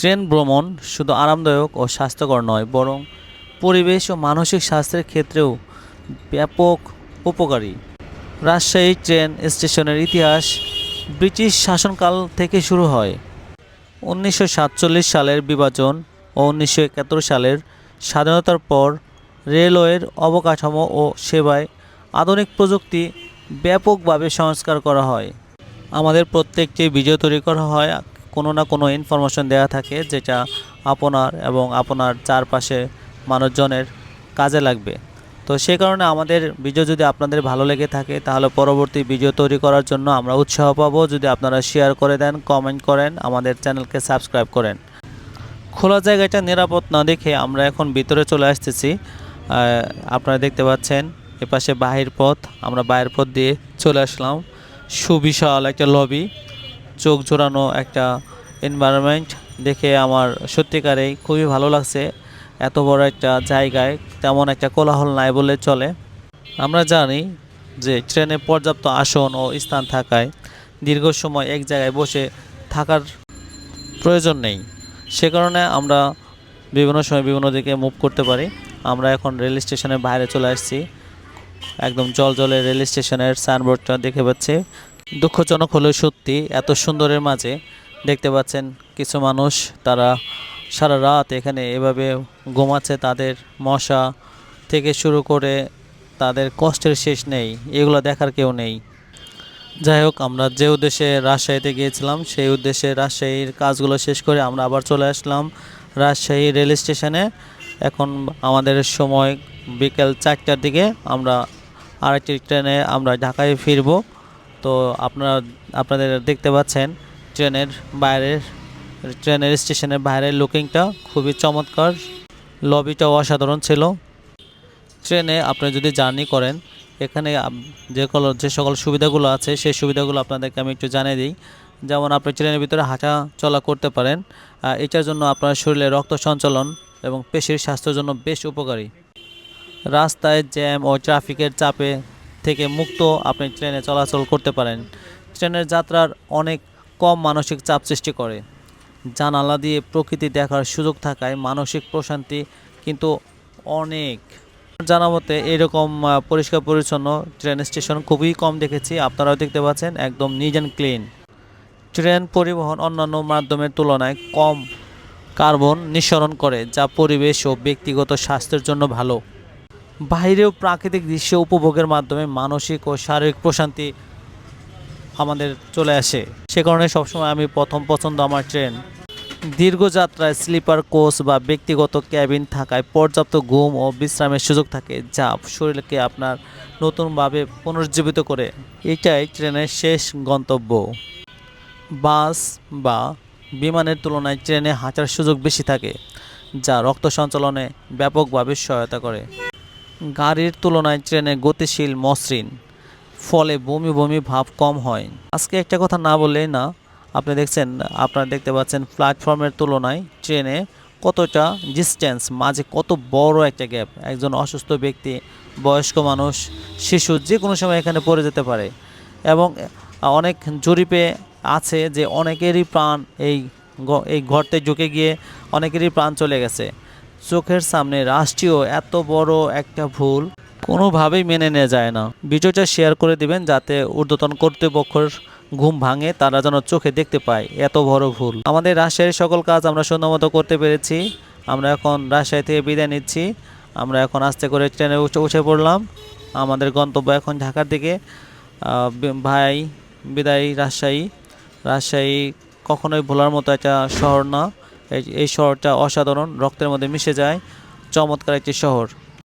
Train ভ্রমণ শুধু আরামদায়ক ও স্বাস্থ্যকর নয়, বরং পরিবেশ ও মানসিক স্বাস্থ্যের ক্ষেত্রেও ব্যাপক উপকারী। রাজশাহী ট্রেন স্টেশনের ইতিহাস ব্রিটিশ শাসনকাল থেকে শুরু হয়। উনিশশো সাতচল্লিশ সালের বিভাজন ও উনিশশো একাত্তর সালের স্বাধীনতার পর রেলওয়ের অবকাঠামো ও সেবায় আধুনিক প্রযুক্তি ব্যাপকভাবে সংস্কার করা হয়। আমাদের প্রত্যেকটি ভিডিও তৈরি করা হয় কোনো না কোনো ইনফরমেশন দেওয়া থাকে যেটা আপনার এবং আপনার চারপাশে মানুষজনের কাজে লাগবে। তো সেই কারণে আমাদের ভিডিও যদি আপনাদের ভালো লেগে থাকে, তাহলে পরবর্তী ভিডিও তৈরি করার জন্য আমরা উৎসাহ পাবো। যদি আপনারা শেয়ার করে দেন কমেন্ট করেন, আমাদের চ্যানেলকে সাবস্ক্রাইব করেন। খোলা জায়গাটা নিরাপদ না দেখে আমরা এখন ভিতরে চলে আসতেছি। আপনারা দেখতে পাচ্ছেন, এপাশে বাহির পথ, আমরা বাহির পথ দিয়ে চলে আসলাম। সুবিশাল একটা লবি চোখ জোড়ানো একটা এনভায়রনমেন্ট দেখে আমার সত্যিকারেই খুবই ভালো লাগছে। এত বড় একটা জায়গায় তেমন একটা কোলাহল নাই বলে চলে। আমরা জানি যে ট্রেনে পর্যাপ্ত আসন ও স্থান থাকায় দীর্ঘ সময় এক জায়গায় বসে থাকার প্রয়োজন নেই। সে কারণে আমরা বিভিন্ন সময় বিভিন্ন দিকে মুভ করতে পারি। আমরা এখন রেল স্টেশনের বাইরে চলে আসছি। একদম জল জলে রেল স্টেশনের সাইনবোর্ডটা দেখে পাচ্ছি। দুঃখজনক হলেও সত্যি, এত সুন্দরের মাঝে দেখতে পাচ্ছেন কিছু মানুষ, তারা সারা রাত এখানে এভাবে ঘুমাচ্ছে, তাদের মশা থেকে শুরু করে তাদের কষ্টের শেষ নেই, এগুলো দেখার কেউ নেই। যাই হোক, আমরা যে উদ্দেশ্যে রাজশাহীতে গিয়েছিলাম, সেই উদ্দেশ্যে রাজশাহীর কাজগুলো শেষ করে আমরা আবার চলে আসলাম রাজশাহী রেল স্টেশনে। এখন আমাদের সময় বিকেল চারটার দিকে আমরা আরেকটি ট্রেনে আমরা ঢাকায় ফিরব। তো আপনারা, আপনাদের দেখতে পাচ্ছেন ট্রেনের বাইরের, ট্রেনের স্টেশনের বাইরের লুকিংটা খুবই চমৎকার। লবিটাও অসাধারণ ছিল। ট্রেনে আপনি যদি জার্নি করেন, এখানে যে কল, যে সকল সুবিধাগুলো আছে, সেই সুবিধাগুলো আপনাদেরকে আমি একটু জানিয়ে দিই। যেমন আপনি ট্রেনের ভিতরে হাঁটা চলা করতে পারেন এটার জন্য আপনার শরীরে রক্ত সঞ্চালন এবং পেশির স্বাস্থ্যের জন্য বেশ উপকারী। রাস্তায় জ্যাম ও ট্রাফিকের চাপে থেকে মুক্ত আপনি ট্রেনে চলাচল করতে পারেন। ট্রেনের যাত্রার অনেক কম মানসিক চাপ সৃষ্টি করে। জানালা দিয়ে প্রকৃতি দেখার সুযোগ থাকায় মানসিক প্রশান্তি কিন্তু অনেক। জানা মতে এরকম পরিষ্কার পরিচ্ছন্ন ট্রেন স্টেশন খুবই কম দেখেছি। আপনারাও দেখতে পাচ্ছেন, একদম নিজ অ্যান্ড ক্লিন। ট্রেন পরিবহন অন্যান্য মাধ্যমের তুলনায় কম কার্বন নিঃসরণ করে, যা পরিবেশ ও ব্যক্তিগত স্বাস্থ্যের জন্য ভালো। বাইরেও প্রাকৃতিক দৃশ্য উপভোগের মাধ্যমে মানসিক ও শারীরিক প্রশান্তি আমাদের চলে আসে। সে কারণে সবসময় আমি প্রথম পছন্দ আমার ট্রেন। দীর্ঘ যাত্রায় স্লিপার, কোচ বা ব্যক্তিগত ক্যাবিন থাকায় পর্যাপ্ত ঘুম ও বিশ্রামের সুযোগ থাকে, যা শরীরকে আপনার নতুনভাবে পুনর্জীবিত করে। এটাই ট্রেনের শেষ গন্তব্য। বাস বা বিমানের তুলনায় ট্রেনে হাঁটার সুযোগ বেশি থাকে, যা রক্ত সঞ্চালনে ব্যাপকভাবে সহায়তা করে। গাড়ির তুলনায় ট্রেনে গতিশীল, মসৃণ, ফলে বমি বমি ভাব কম হয়। আজকে একটা কথা না বললেই না, আপনি দেখছেন, আপনারা দেখতে পাচ্ছেন প্ল্যাটফর্মের তুলনায় ট্রেনে কতটা ডিস্টেন্স মাঝে কত বড় একটা গ্যাপ একজন অসুস্থ ব্যক্তি, বয়স্ক মানুষ, শিশু যে কোনো সময় এখানে পড়ে যেতে পারে। এবং অনেক জরিপে আছে যে অনেকেরই প্রাণ এই এই ঘরতে ঢুকে গিয়ে অনেকেরই প্রাণ চলে গেছে। চোখের সামনে রাষ্ট্রীয় এত বড় একটা ভুল কোনোভাবেই মেনে নেওয়া যায় না। ভিডিওটা শেয়ার করে দিবেন যাতে ঊর্ধ্বতন কর্তৃপক্ষের ঘুম ভাঙে, তারা যেন চোখে দেখতে পায় এত বড় ভুল। আমাদের রাজশাহীর সকল কাজ আমরা সুন্দর মতো করতে পেরেছি। আমরা এখন রাজশাহী থেকে বিদায় নিচ্ছি। আমরা এখন আস্তে করে ট্রেনে উঠে পড়লাম। আমাদের গন্তব্য এখন ঢাকার দিকে। ভাই, বিদায় রাজশাহী। রাজশাহী কখনোই ভোলার মতো একটা শহর না। এই শহরটা অসাধারণ রক্তের মধ্যে মিশে যায়। চমৎকার একটি শহর।